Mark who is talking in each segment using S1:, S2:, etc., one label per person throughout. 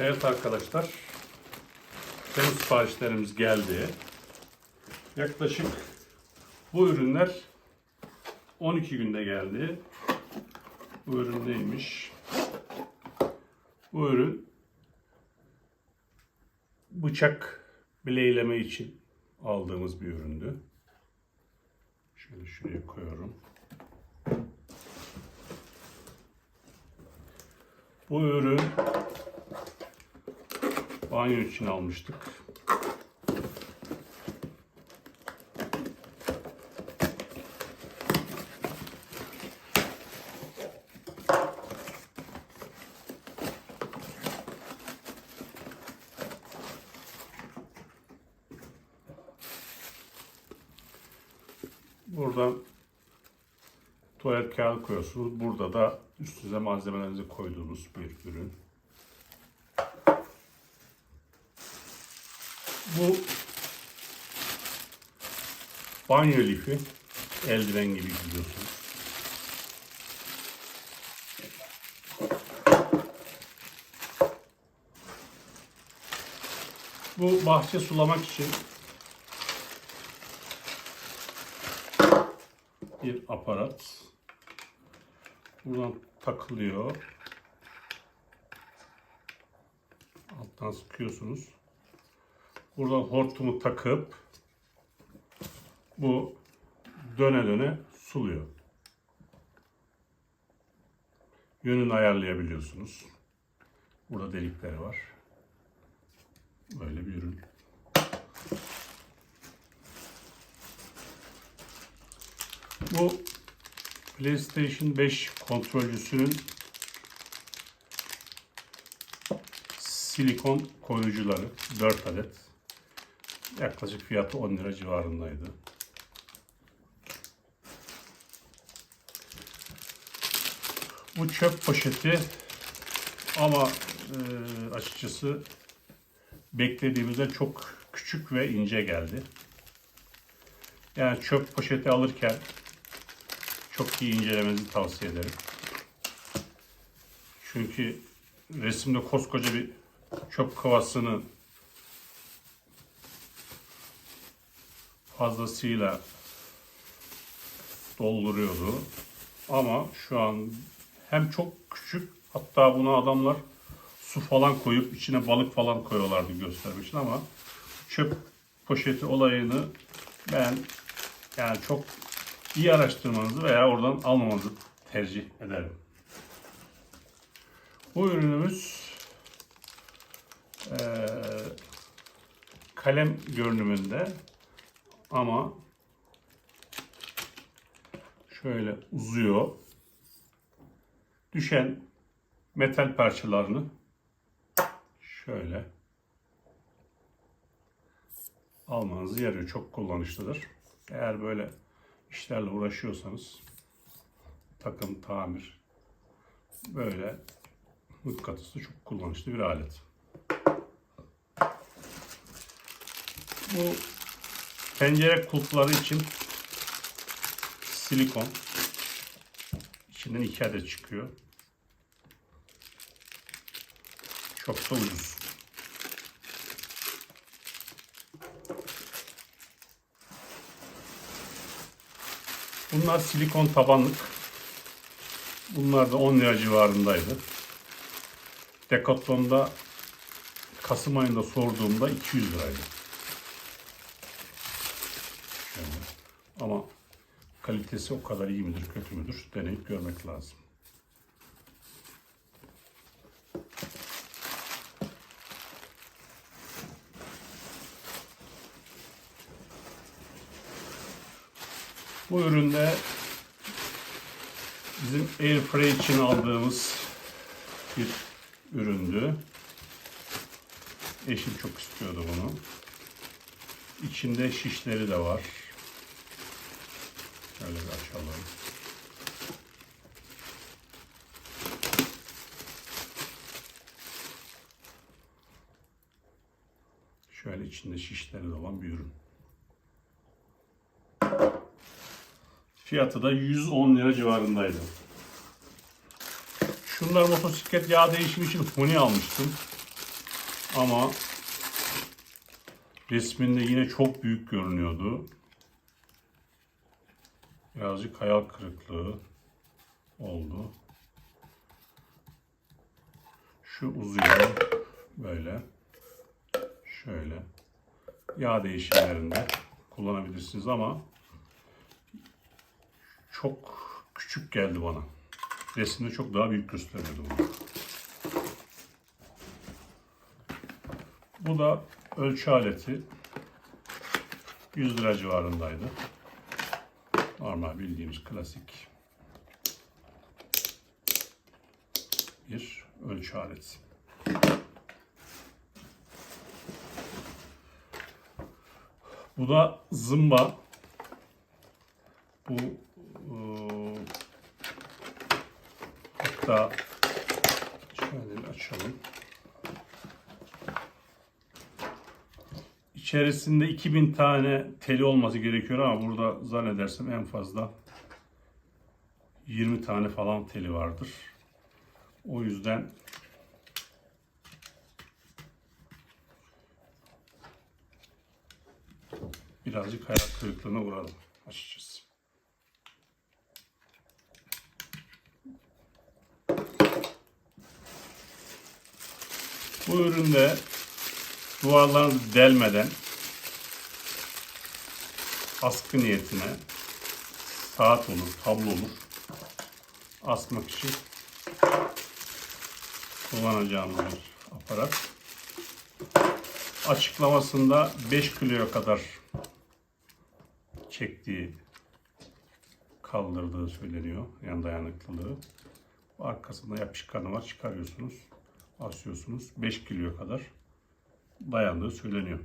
S1: Evet arkadaşlar. Temmuz siparişlerimiz geldi. Yaklaşık bu ürünler 12 günde geldi. Bu ürün neymiş? Bu ürün bıçak bileyleme için aldığımız bir üründü. Şöyle şuraya koyuyorum. Bu ürün banyo için almıştık. Buradan tuvalet kağıdı koyuyorsunuz. Burada da üstüne malzemelerinizi koyduğunuz bir ürün. Bu banyo lifi eldiven gibi biliyorsunuz. Bu bahçe sulamak için bir aparat. Buradan takılıyor. Alttan sıkıyorsunuz. Buradan hortumu takıp bu döne döne suluyor. Yönünü ayarlayabiliyorsunuz. Burada delikleri var. Böyle bir ürün. Bu PlayStation 5 kontrolcüsünün silikon koruyucuları 4 adet. Yaklaşık fiyatı 10 lira civarındaydı. Bu çöp poşeti ama e, açıkçası beklediğimizden çok küçük ve ince geldi. Yani çöp poşeti alırken çok iyi incelemenizi tavsiye ederim. Çünkü resimde koskoca bir çöp kovasını fazlasıyla dolduruyordu. Ama şu an hem çok küçük hatta buna adamlar su falan koyup içine balık falan koyuyorlardı göstermişti ama çöp poşeti olayını ben yani çok iyi araştırmanızı veya oradan almamanızı tercih ederim. Bu ürünümüz eee, kalem görünümünde ama şöyle uzuyor. Düşen metal parçalarını şöyle almanızı yarıyor. Çok kullanışlıdır. Eğer böyle işlerle uğraşıyorsanız takım, tamir böyle mıknatıslı çok kullanışlı bir alet. Bu pencere kulpları için silikon içinden iki adet çıkıyor. Çok da ucuz. Bunlar silikon tabanlık. Bunlar da 10 lira civarındaydı. Decathlon'da Kasım ayında sorduğumda 200 liraydı. Şöyle. Ama kalitesi o kadar iyi midir, kötü müdür deneyip görmek lazım. Bu üründe bizim Airfryer için aldığımız bir üründü. Eşim çok istiyordu bunu. İçinde şişleri de var. Şöyle bir açalım. Şöyle içinde şişleri olan bir ürün. Fiyatı da 110 lira civarındaydı. Şunlar motosiklet yağ değişimi için Huni almıştım. Ama resminde yine çok büyük görünüyordu. Birazcık hayal kırıklığı oldu. Şu uzuyor böyle. Şöyle. Yağ değişimlerinde kullanabilirsiniz ama çok küçük geldi bana. Resimde çok daha büyük gösteriyordu bunu. Bu da ölçü aleti. 100 lira civarındaydı. Normal bildiğimiz klasik bir ölçü aleti. Bu da zımba. Bu eee, hatta şöyle açalım. İçerisinde 2000 tane teli olması gerekiyor ama burada zannedersem en fazla 20 tane falan teli vardır. O yüzden birazcık hayal kırıklığına uğradım açıkçası. Bu üründe duvarlarınızı delmeden askı niyetine saat olur, tablo olur asmak için kullanacağımız bir aparat. Açıklamasında 5 kiloya kadar çektiği kaldırdığı söyleniyor. Yani dayanıklılığı. Arkasında yapışkanı var. Çıkarıyorsunuz. Asıyorsunuz. 5 kiloya kadar dayandığı söyleniyor.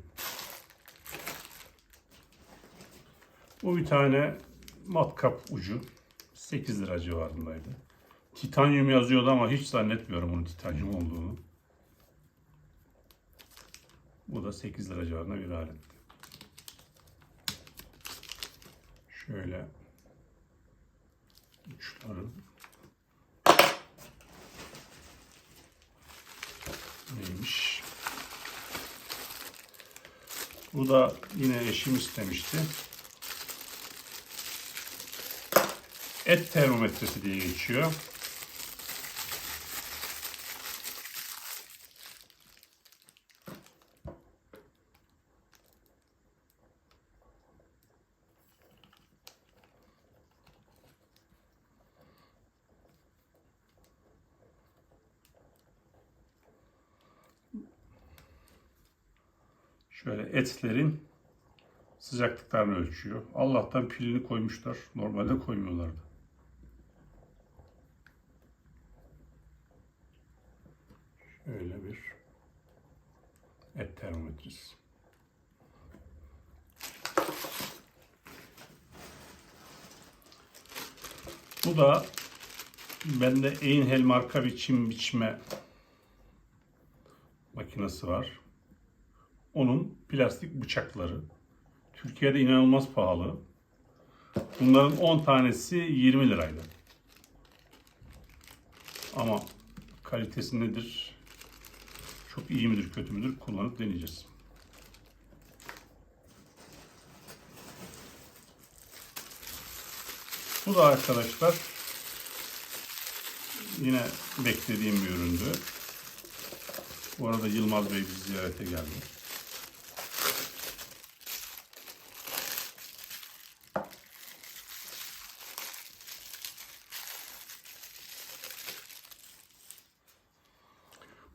S1: Bu bir tane matkap ucu. 8 lira civarındaydı. Titanyum yazıyordu ama hiç zannetmiyorum bunun titanyum olduğunu. Bu da 8 lira civarında bir alet. Şöyle uçları neymiş? Bu da yine eşim istemişti. Et termometresi diye geçiyor. Şöyle etlerin sıcaklıklarını ölçüyor. Allah'tan pilini koymuşlar. Normalde koymuyorlardı. Şöyle bir et termometresi. Bu da bende Einhell marka bir çim biçme makinesi var. Onun plastik bıçakları. Türkiye'de inanılmaz pahalı. Bunların 10 tanesi 20 liraydı. Ama kalitesi nedir? Çok iyi midir, kötü müdür? Kullanıp deneyeceğiz. Bu da arkadaşlar yine beklediğim bir üründü. Bu arada Yılmaz Bey bizi ziyarete geldi.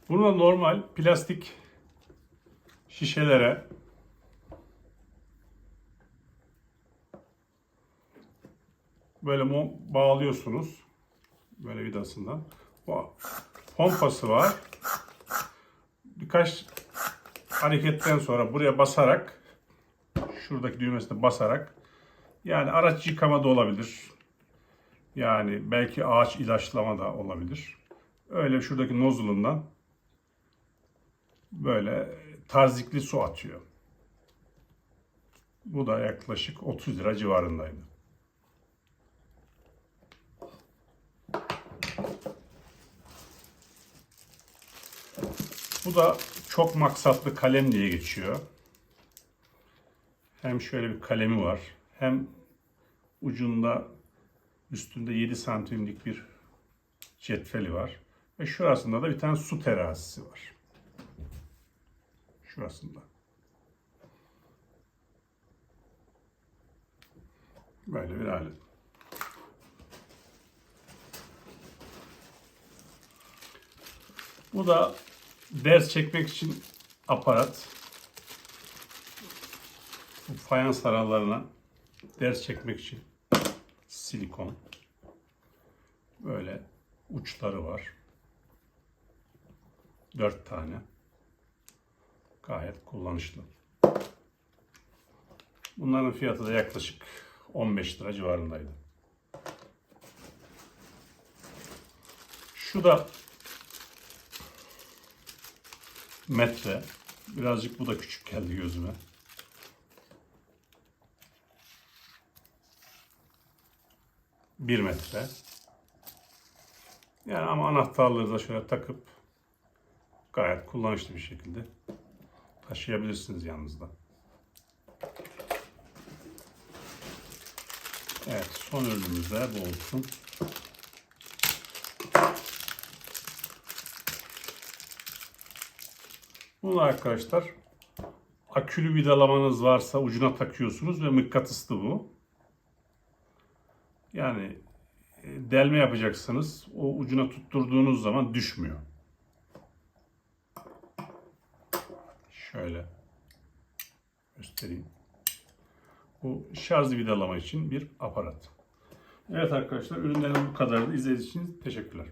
S1: Bunu normal plastik şişelere böyle bağlıyorsunuz. Böyle vidasından. Pompası var. Birkaç hareketten sonra buraya basarak şuradaki düğmesine basarak yani araç yıkama da olabilir. Yani belki ağaç ilaçlama da olabilir. Öyle şuradaki nozulundan böyle tarzikli su atıyor. Bu da yaklaşık 30 lira civarındaydı. Bu da çok maksatlı kalem diye geçiyor. Hem şöyle bir kalemi var. Hem ucunda üstünde 7 santimlik bir cetveli var. Ve şurasında da bir tane su terazisi var. Şurasında. Böyle bir alet. Bu da ders çekmek için aparat. Bu fayans aralarına ders çekmek için silikon. Böyle uçları var. Dört tane. Gayet kullanışlı. Bunların fiyatı da yaklaşık 15 lira civarındaydı. Şu da metre. Birazcık bu da küçük geldi gözüme. Bir metre. Yani ama anahtarları da şöyle takıp gayet kullanışlı bir şekilde taşıyabilirsiniz yanınızda. Evet son ürünümüz de bu olsun. Bunu arkadaşlar akülü vidalamanız varsa ucuna takıyorsunuz ve mıknatıslı bu. Yani e, delme yapacaksınız. O ucuna tutturduğunuz zaman düşmüyor. Şöyle göstereyim. Bu şarj vidalama için bir aparat. Evet arkadaşlar ürünlerim bu kadardı. İzlediğiniz için teşekkürler.